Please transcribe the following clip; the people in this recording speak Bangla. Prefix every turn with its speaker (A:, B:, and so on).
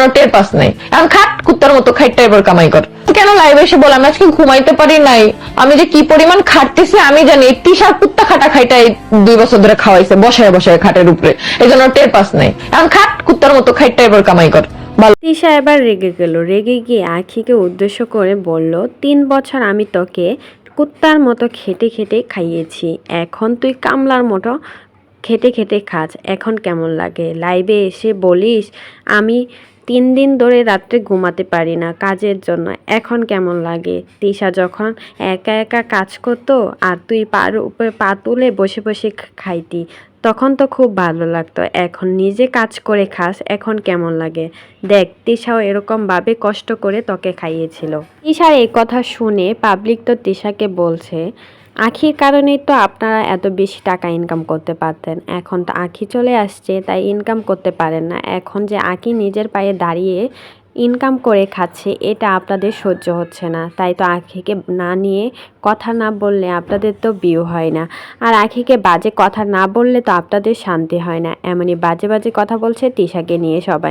A: জন্য টের পাস নাই। এখন খাট কুত্তার মতো খাইটা এবার কামাই কর। কেন লাইভে এসে বল, আমি আজকে ঘুমাইতে পারি নাই। আমি যে কি পরিমাণ খাটতেছি, আমি জানি, এই তিসার কুত্তা খাটা খাইটা দুই বছর ধরে খাওয়াইছে, বসায় বসায় খাটের উপরে। এই জন্য টের পাস নাই। এখন খাট কুত্তার মতো খাইটা এবার কামাই কর।
B: তিশা এবার রেগে গেল। রেগে গিয়ে আখিকে উদ্দেশ্য করে বলল, তিন বছর আমি তোকে কুত্তার মতো খেটে খেটে খাইয়েছি। এখন তুই কামলার মতো খেটে খেটে খাস। এখন কেমন লাগে? লাইভে এসে বলিস, আমি তিন দিন ধরে রাত্রে ঘুমাতে পারি না কাজের জন্য। এখন কেমন লাগে? তিশা যখন একা একা কাজ করতো আর তুই পার উপরে পা তুলে বসে বসে খাইতি। তখন তো খুব ভালো লাগতো। এখন নিজে কাজ করে খাস, এখন কেমন লাগে? দেখ, তিশাও এরকমভাবে কষ্ট করে তোকে খাইয়েছিল। তিশার এই কথা শুনে পাবলিক তো তিশাকে বলছে, আখির কারণেই তো আপনারা এত বেশি টাকা ইনকাম করতে পারতেন। এখন তো আখি চলে আসছে, তাই ইনকাম করতে পারেন না। এখন যে আখি নিজের পায়ে দাঁড়িয়ে ইনকাম করে খাচ্ছে, এটা আপনাদের সহ্য হচ্ছে না। তাই তো আখিকে না নিয়ে কথা না বললে আপনাদের তো বিয়ে হয় না। আর আখিকে বাজে কথা না বললে তো আপনাদের শান্তি হয় না। এমনই বাজে বাজে কথা বলছে তিশাকে নিয়ে সবাই।